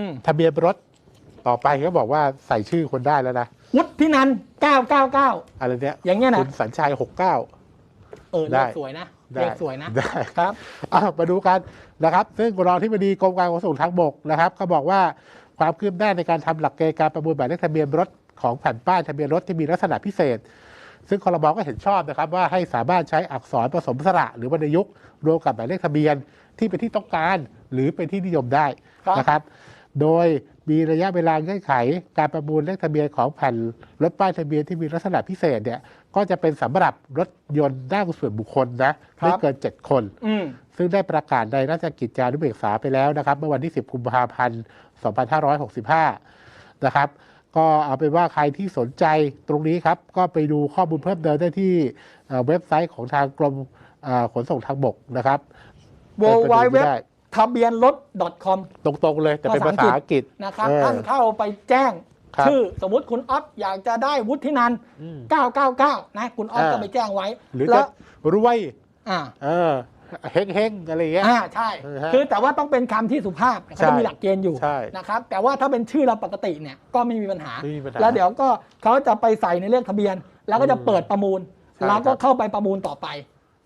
อืมทะเบียนรถต่อไปก็บอกว่าใส่ชื่อคนได้แล้วนะวุฒินันท์999อะไรเนี้ยอย่างเงี้ยนะคุณสัญชัย69เออเลได้ขสวยนะได้เลขสวยนะได้ครับอะมาดูกันนะครับ ซึ่งรองที่บดีกรมการขนส่งทางบกนะครับ ก็บอกว่าความคืบหน้าในการทำหลักเกณฑ์การประมูลหมายเลขทะเบียนรถของแผ่นป้ายทะเบียนรถที่มีลักษณะพิเศษ ซึ่งคอรมอก็เห็นชอบนะครับ ว่าให้สามารถใช้อักษรผสมสระหรือวรรณยุกต์รวมกับหมายเลขทะเบียนที่เป็นที่ต้องการ หรือเป็นที่นิยมได้ครับนะครับ โดยมีระยะเวลาเงื่อนไข การประมูลเลขทะเบียนของแผ่นรถป้ายทะเบียนที่มีลักษณะพิเศษเนี่ยก็จะเป็นสำหรับรถยนต์นั่งส่วนบุคคลนะไม่เกิน 7 คนอืมซึ่งได้ประกาศในราชกิจจานุเบกษาไปแล้วนะครับ เมื่อวันที่ 10 กุมภาพันธ์ 2565 นะครับ ก็เอาเป็นว่าใครที่สนใจตรงนี้ครับ ก็ไปดูข้อมูลเพิ่มเติมได้ที่เอ่อเว็บไซต์ของทางกรมเอ่อขนส่งทางบกนะครับ w w ไปดู w ได้ ทะเบียนรถ .com ตรงๆเลยแต่เป็นภาษาอังกฤษนะครับเออท่านเข้าไปแจ้งครับชื่อสมมุติคุณอ๊อฟอยากจะได้วุฒินันท์อืม999 นะ คุณอ๊อฟอ่าก็ไปแจ้งไว้ หรือแล้จะวรวยอ่าเออเฮงๆอะไรอย่างเงี้ยอ่าใช่เออฮะคือแต่ว่าต้องเป็นคำที่สุภาพเขาใช่จะมีหลักเกณฑ์อยู่ใช่นะครับ แต่ว่าถ้าเป็นชื่อเราปกติเนี่ยก็ไม่มีปัญหาไม่มีปัญหาแล้วเดี๋ยวก็เขาจะไปใส่ในเลขทะเบียน แล้วก็จะเปิดประมูลใช่เราครัก็บเข้าไปประมูลต่อไป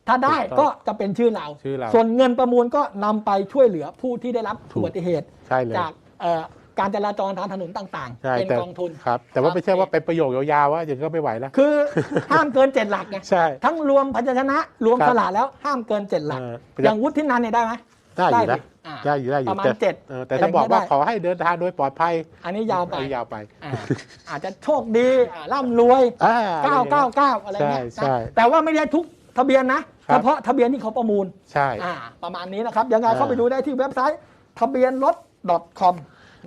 ถ้าได้ถูกต้องก็จะเป็นชื่อเรา ชื่อเราส่วนเงินประมูลก็นำไปช่วยเหลือผู้ที่ได้รับถูกอุบัติเหตุ ใช่เลย จากเอ่อการจราจรทางถนนต่างใช่ๆ เป็นแต่ กองทุน ครับ แต่ว่าครับไม่ใช่ว่าเป็นประโยคยาวๆว่าอย่างนี้ก็ไม่ไหวแล้ว คือ ห้ามเกินเจ็ดหลักไงใช่ ทั้งรวมพยัญชนะ รวมครับสระแล้วห้ามเกินเจ็ดหลัก เอออย่างวุฒินันท์เนี่ยได้ไหมได้อยู่นะดิอ่า ได้อยู่ได้อยู่ประมาณแต่เจ็ดเออแต่ถ้าบอกว่าอะไรเงี้ยได้ ขอให้เดินทางโดยปลอดภัยอันนี้ยาวไปอันนี้ยาวไปอ่าอาจจะโชคดีอ่าร่ำรวย อ่า999 อะไรเงี้ยใช่ใช่นะแต่ว่าไม่ได้ทุกทะเบียนนะ ครัเฉบพาะทะเบียนที่เขาประมูลใช่ อ่าประมาณนี้นะครับยังไงอ่าเข้าไปดูได้ที่เว็บไซต์ทะเบียนรถ .com